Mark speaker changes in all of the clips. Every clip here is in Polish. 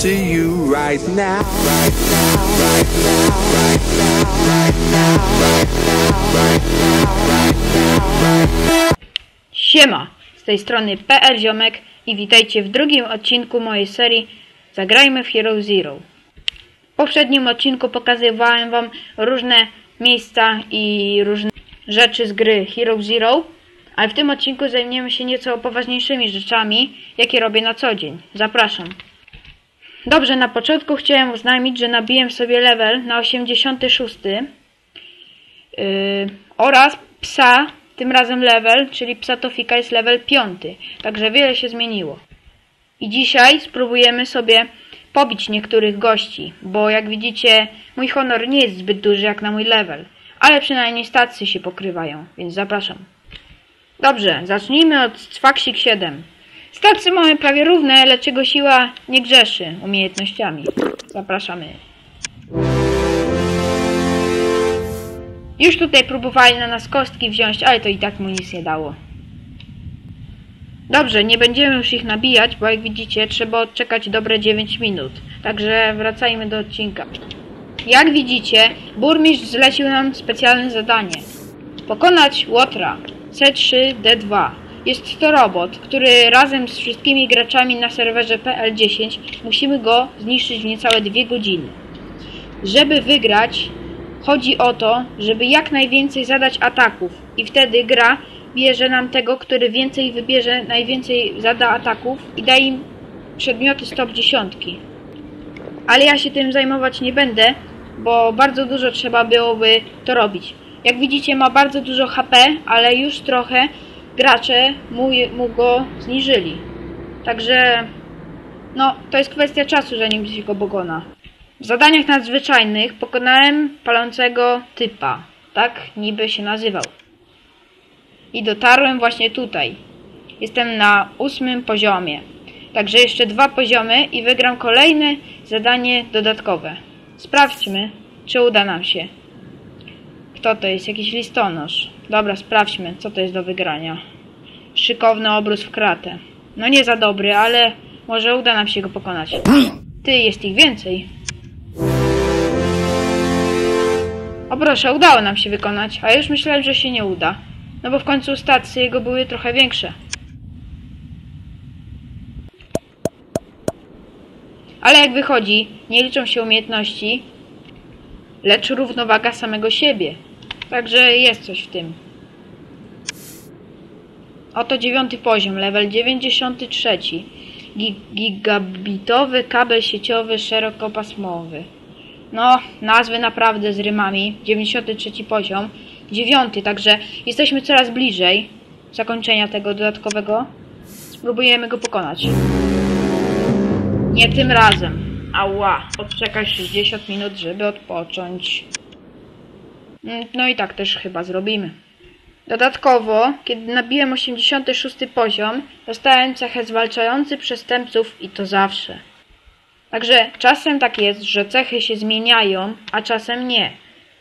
Speaker 1: to you right now. Right now, right now, right now, right now, right now, right now, right now, right now.
Speaker 2: Siema! Z tej strony PR Ziomek i witajcie w drugim odcinku mojej serii Zagrajmy w Hero Zero. W poprzednim odcinku pokazywałem wam różne miejsca i różne rzeczy z gry Hero Zero, ale w tym odcinku zajmiemy się nieco poważniejszymi rzeczami, jakie robię na co dzień. Zapraszam. Dobrze, na początku chciałem oznajmić, że nabiłem sobie level na 86 yy, oraz psa, tym razem level, czyli psa Tofika jest level 5, także wiele się zmieniło. I dzisiaj spróbujemy sobie pobić niektórych gości, bo jak widzicie mój honor nie jest zbyt duży jak na mój level, ale przynajmniej stacje się pokrywają, więc zapraszam. Dobrze, zacznijmy od Sfaksik 7. Stacje mamy prawie równe, lecz jego siła nie grzeszy umiejętnościami. Zapraszamy. Już tutaj próbowali na nas kostki wziąć, ale to i tak mu nic nie dało. Dobrze, nie będziemy już ich nabijać, bo jak widzicie trzeba odczekać dobre 9 minut. Także wracajmy do odcinka. Jak widzicie, burmistrz zlecił nam specjalne zadanie. Pokonać Łotra C3D2. Jest to robot, który razem z wszystkimi graczami na serwerze PL10 musimy go zniszczyć w niecałe 2 godziny. Żeby wygrać, chodzi o to, żeby jak najwięcej zadać ataków i wtedy gra bierze nam tego, który więcej wybierze, najwięcej zada ataków i da im przedmioty z top 10. Ale ja się tym zajmować nie będę, bo bardzo dużo trzeba byłoby to robić. Jak widzicie ma bardzo dużo HP, ale już trochę gracze mu, mu go zniżyli. Także no, to jest kwestia czasu, zanim się go pokona. W zadaniach nadzwyczajnych pokonałem palącego typa. Tak niby się nazywał. I dotarłem właśnie tutaj. Jestem na ósmym poziomie. Także jeszcze dwa poziomy i wygram kolejne zadanie dodatkowe. Sprawdźmy, czy uda nam się. Kto to jest? Jakiś listonosz. Dobra, sprawdźmy, co to jest do wygrania. Szykowny obrus w kratę. No nie za dobry, ale może uda nam się go pokonać. Ty, jest ich więcej. O proszę, udało nam się wykonać, a już myślałem, że się nie uda. No bo w końcu stacje jego były trochę większe. Ale jak wychodzi, nie liczą się umiejętności, lecz równowaga samego siebie. Także jest coś w tym. Oto dziewiąty poziom, level 93. Gi gigabitowy kabel sieciowy szerokopasmowy. No, nazwy naprawdę z rymami. 93 poziom. Dziewiąty, także jesteśmy coraz bliżej zakończenia tego dodatkowego. Spróbujemy go pokonać. Nie tym razem. Ała, odczekaj 60 minut, żeby odpocząć. Mm, No i tak też chyba zrobimy. Dodatkowo, kiedy nabiłem 86 poziom, dostałem cechę zwalczający przestępców i to zawsze. Także czasem tak jest, że cechy się zmieniają, a czasem nie.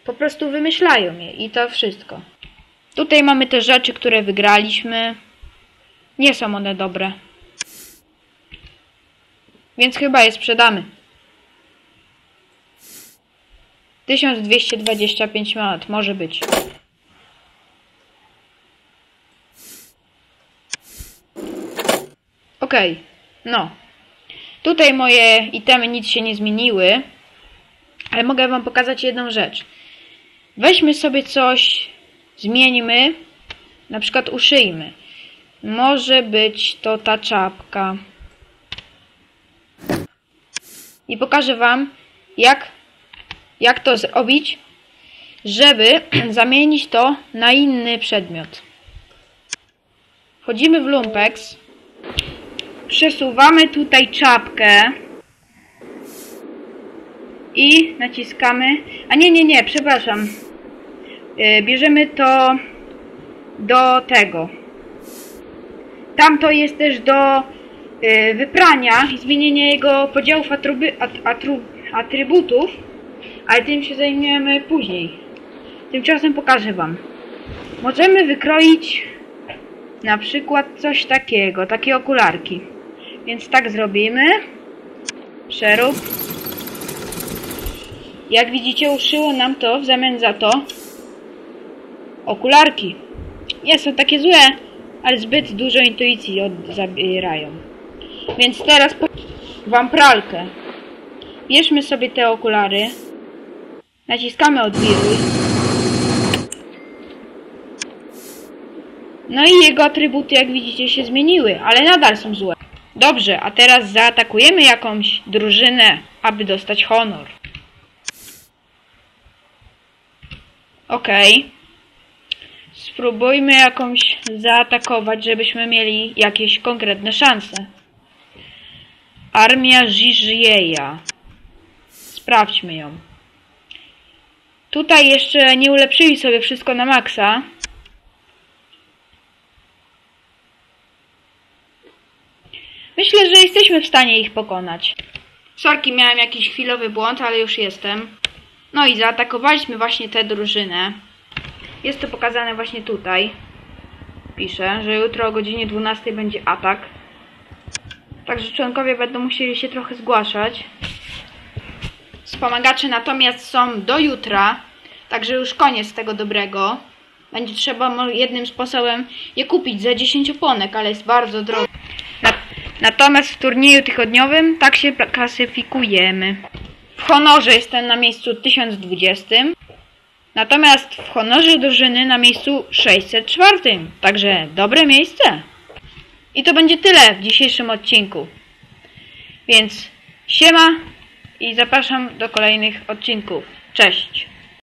Speaker 2: Po prostu wymyślają je i to wszystko. Tutaj mamy te rzeczy, które wygraliśmy. Nie są one dobre. Więc chyba je sprzedamy. 1225 monet, może być. Okej, no. Tutaj moje itemy nic się nie zmieniły, ale mogę wam pokazać jedną rzecz. Weźmy sobie coś, zmieńmy, na przykład uszyjmy. Może być to ta czapka. I pokażę wam, jak, jak to zrobić, żeby zamienić to na inny przedmiot. Wchodzimy w Lumpex. Przesuwamy tutaj czapkę. I naciskamy. A nie, nie, nie, przepraszam. Yy, bierzemy to do tego. Tamto jest też do yy, wyprania i zmienienia jego podziałów atrybutów, ale tym się zajmiemy później. Tymczasem pokażę Wam. Możemy wykroić na przykład coś takiego, takie okularki. Więc tak zrobimy. Przerób. Jak widzicie, uszyło nam to w zamian za to okularki. Nie są takie złe, ale zbyt dużo intuicji zabierają. Więc teraz wam pralkę. Bierzmy sobie te okulary. Naciskamy odwiruj. No i jego atrybuty, jak widzicie, się zmieniły, ale nadal są złe. Dobrze, a teraz zaatakujemy jakąś drużynę, aby dostać honor. Okej. Spróbujmy jakąś zaatakować, żebyśmy mieli jakieś konkretne szanse. Armia Żiżieja. Sprawdźmy ją. Tutaj jeszcze nie ulepszyli sobie wszystko na maksa. Myślę, że jesteśmy w stanie ich pokonać. Sorki, miałem jakiś chwilowy błąd, ale już jestem. No i zaatakowaliśmy właśnie tę drużynę. Jest to pokazane właśnie tutaj. Pisze, że jutro o godzinie 12 będzie atak. Także członkowie będą musieli się trochę zgłaszać. Wspomagacze natomiast są do jutra. Także już koniec tego dobrego. Będzie trzeba jednym sposobem je kupić za 10 oponek, ale jest bardzo drogo. Na, natomiast w turnieju tygodniowym tak się klasyfikujemy. W honorze jestem na miejscu 1020. Natomiast w honorze drużyny na miejscu 604. Także dobre miejsce. I to będzie tyle w dzisiejszym odcinku. Więc siema i zapraszam do kolejnych odcinków. Cześć!